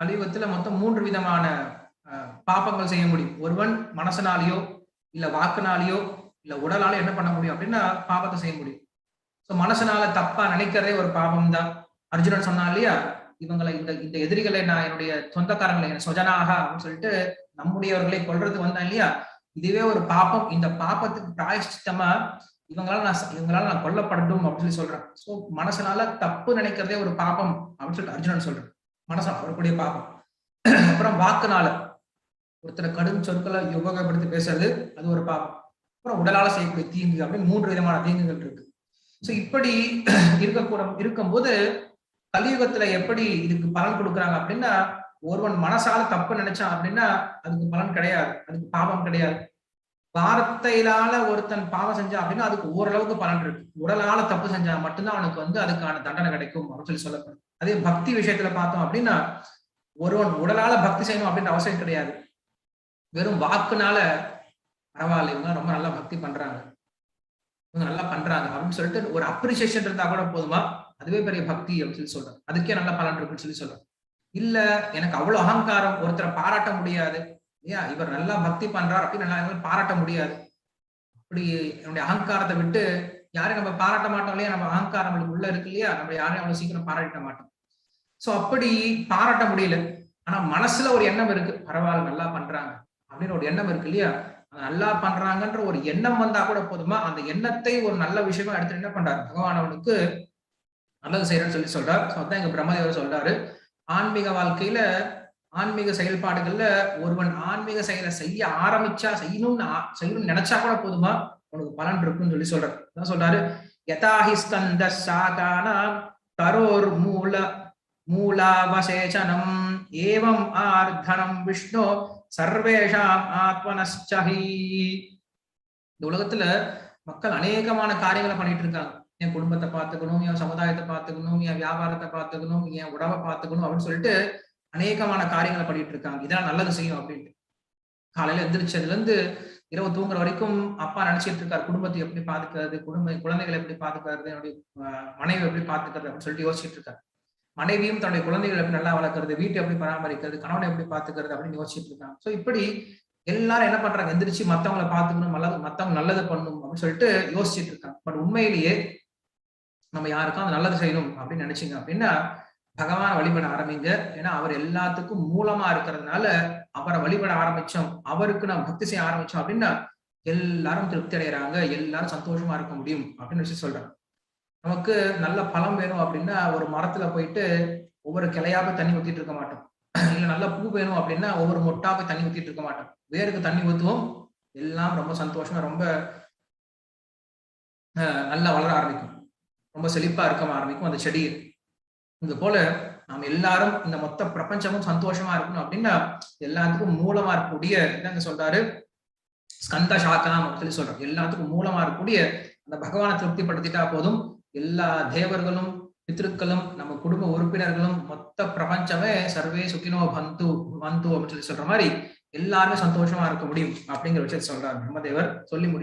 கலியுகத்துல மொத்தம் மூன்று விதமான பாப்பங்கள் செய்ய முடியும். ஒருவன் மனசனாலேயோ இல்ல வாக்குனாலேயோ இல்ல உடலால என்ன பண்ண முடியும் அப்படின்னா பாபத்தை செய்ய முடியும். ஸோ மனசனால தப்பா நினைக்கிறதே ஒரு பாபம் தான் அர்ஜுனன் சொன்னான் இல்லையா? இவங்களை இந்த இந்த எதிரிகளை நான் என்னுடைய சொந்தக்காரங்களை என் சொஜனாக அப்படின்னு சொல்லிட்டு நம்முடையவர்களை கொள்றது வந்தேன் இல்லையா? இதுவே ஒரு பாப்பம் இந்த பாப்பத்துக்கு பிராயஷ்டித்தமா இவங்களால நான் இவங்களால நான் கொல்லப்படட்டும் அப்படின்னு சொல்லி சொல்றேன். ஸோ மனசனால தப்பு நினைக்கிறதே ஒரு பாபம் அப்படின்னு சொல்லிட்டு அர்ஜுனன் சொல்றேன். மனசா அவருக்குடைய பாப்பம் அப்புறம் வாக்குனால ஒருத்தரை கடும் சொற்களை உபயோகப்படுத்தி பேசுறது அது ஒரு பாவம் அப்புறம் உடலால செய்யக்கூடிய தீங்கு அப்படின்னு மூன்று விதமான தீங்குகள் இருக்கு. ஸோ இப்படி இருக்கக்கூட இருக்கும்போது கலியுகத்துல எப்படி இதுக்கு பலன் கொடுக்குறாங்க அப்படின்னா ஒருவன் மனசால தப்பு நினைச்சான் அப்படின்னா அதுக்கு பலன் கிடையாது. அதுக்கு பாவம் கிடையாது. வார்த்தையிலால ஒருத்தன் பாவம் செஞ்சா அப்படின்னா அதுக்கு ஓரளவுக்கு பலன் இருக்கு. உடலால தப்பு செஞ்சா மட்டும்தான் அவனுக்கு வந்து அதுக்கான தண்டனை கிடைக்கும் அப்படின்னு சொல்லி சொல்லப்படும். அதே பக்தி விஷயத்துல பார்த்தோம் அப்படின்னா ஒருவன் உடலால பக்தி செய்யணும் அப்படின்ற அவசியம் கிடையாது. வெறும் வாக்குனால பரவாயில்ல இவங்க ரொம்ப நல்லா பக்தி பண்றாங்க. இவங்க நல்லா பண்றாங்க அப்படின்னு சொல்லிட்டு ஒரு அப்ரிசியேஷன் இருந்தா கூட போதுமா? அதுவே பெரிய பக்தி அப்படின்னு சொல்லி சொல்றேன் அதுக்கே நல்ல பலன் இருக்குன்னு சொல்லி சொல்றேன் இல்ல எனக்கு அவ்வளவு அகங்காரம் ஒருத்தரை பாராட்ட முடியாது. ஏன் இவர் நல்லா பக்தி பண்றார் அப்படின்னு நல்லா பாராட்ட முடியாது. அப்படி என்னுடைய அகங்காரத்தை விட்டு யாரையும் நம்ம பாராட்ட மாட்டோம் இல்லையா? நம்ம அகங்காரம் நம்மளுக்கு உள்ள இருக்கு இல்லையா? நம்ம யாரையும் அவ்வளவு சீக்கிரம் பாராட்ட மாட்டோம். சோ அப்படி பாராட்ட முடியல. ஆனா மனசுல ஒரு எண்ணம் இருக்கு. பரவாயில்ல நல்லா பண்றாங்க. அப்படின்னு ஒரு எண்ணம் இருக்கு இல்லையா? நல்லா பண்றாங்கன்ற ஒரு எண்ணம் வந்தா கூட போதுமா? அந்த எண்ணத்தை ஒரு நல்ல விஷயமா எடுத்து என்ன பண்றாரு? பகவானவனுக்கு நல்லது செய்யறேன்னு சொல்லி சொல்றாரு. அதான் எங்க பிரம்மதேவர் சொல்றாரு. ஆன்மீக வாழ்க்கையில ஆன்மீக செயல்பாடுகள்ல ஒருவன் ஆன்மீக செயலை செய்ய ஆரம்பிச்சா செய்யணும்னு செய்யணும்னு நினைச்சா கூட போதுமா? உனக்கு பலன் இருக்குன்னு சொல்லி சொல்றாரு. அதான் சொல்றாரு யதாஹி ஸ்கந்த சாகானாம் தரோர் மூல மூலாவசேச்சனம் ஏவம் ஆர்த்தனம் விஷ்ணு சர்வேஷாம் ஆத்மனஸ்டஹி இந்த உலகத்துல மக்கள் அநேகமான காரியங்களை பண்ணிட்டு இருக்காங்க. என் குடும்பத்தை பார்த்துக்கணும் என் சமுதாயத்தை பார்த்துக்கணும் என் வியாபாரத்தை பார்த்துக்கணும் என் உடவை பார்த்துக்கணும் அப்படின்னு சொல்லிட்டு அநேகமான காரியங்களை பண்ணிட்டு இருக்காங்க இதெல்லாம் நல்லது செய்யும் அப்படின்ட்டு. காலையில எந்திரிச்சதுல இருந்து இரவு தூங்குற வரைக்கும் அப்பா நினைச்சிட்டு இருக்காரு குடும்பத்தை எப்படி பாத்துக்கிறது குடும்ப குழந்தைகளை எப்படி பாத்துக்கிறது என்னுடைய மனைவி எப்படி பாத்துக்கிறது அப்படின்னு சொல்லிட்டு யோசிச்சுட்டு இருக்காரு மனைவியும் தன்னுடைய குழந்தைகளை எப்படி நல்லா வளர்க்கறது வீட்டை எப்படி பராமரிக்கிறது கணவனை எப்படி பாத்துக்கிறது அப்படின்னு யோசிச்சுட்டு இருக்காங்க சோ இப்படி எல்லாரும் என்ன பண்றாங்க? எந்திரிச்சு மத்தவங்களை பாத்துக்கணும் நல்லது மத்தவங்க நல்லது பண்ணணும் அப்படின்னு சொல்லிட்டு யோசிச்சுட்டு இருக்காங்க பட் உண்மையிலேயே நம்ம யாருக்கும் அது நல்லது செய்யணும் அப்படின்னு நினைச்சீங்க அப்படின்னா பகவான வழிபட ஆரம்பிங்க. ஏன்னா அவர் எல்லாத்துக்கும் மூலமா இருக்கிறதுனால அவரை வழிபட ஆரம்பிச்சோம். அவருக்கு நம்ம பக்தி செய்ய ஆரம்பிச்சோம் அப்படின்னா எல்லாரும் திருப்தி அடைகிறாங்க எல்லாரும் சந்தோஷமா இருக்க முடியும் அப்படின்னு வச்சு சொல்றாங்க நமக்கு நல்ல பழம் வேணும் அப்படின்னா ஒரு மரத்துல போயிட்டு ஒவ்வொரு கிளையாக தண்ணி ஊத்திட்டு இருக்க மாட்டோம். இல்ல நல்ல பூ வேணும் அப்படின்னா ஒவ்வொரு மொட்டாக தண்ணி ஊத்திட்டு இருக்க மாட்டோம். வேருக்கு தண்ணி ஊத்துவோம். எல்லாம் ரொம்ப சந்தோஷமா ரொம்ப நல்லா வளர ஆரம்பிக்கும். ரொம்ப செழிப்பா இருக்க ஆரம்பிக்கும் அந்த செடி இது போல நாம் எல்லாரும் இந்த மொத்த பிரபஞ்சமும் சந்தோஷமா இருக்கணும் அப்படின்னா எல்லாத்துக்கும் மூலமா இருக்கக்கூடிய என்னங்க சொல்றாரு? ஸ்கந்த சாக்கா சொல்லி சொல்றோம் எல்லாத்துக்கும் மூலமா இருக்கக்கூடிய அந்த பகவானை திருப்திப்படுத்திட்டா போதும். எல்லா தேவர்களும் பித்ருக்களும் நம்ம குடும்ப உறுப்பினர்களும் மொத்த பிரபஞ்சமே சர்வே சுக்கினோ பந்து பந்து அப்படின்னு சொல்லி சொல்ற மாதிரி எல்லாருமே சந்தோஷமா இருக்க முடியும் அப்படிங்கிற விஷயத்த சொல்றாரு பிரம்மதேவர். சொல்லி முடிச்சு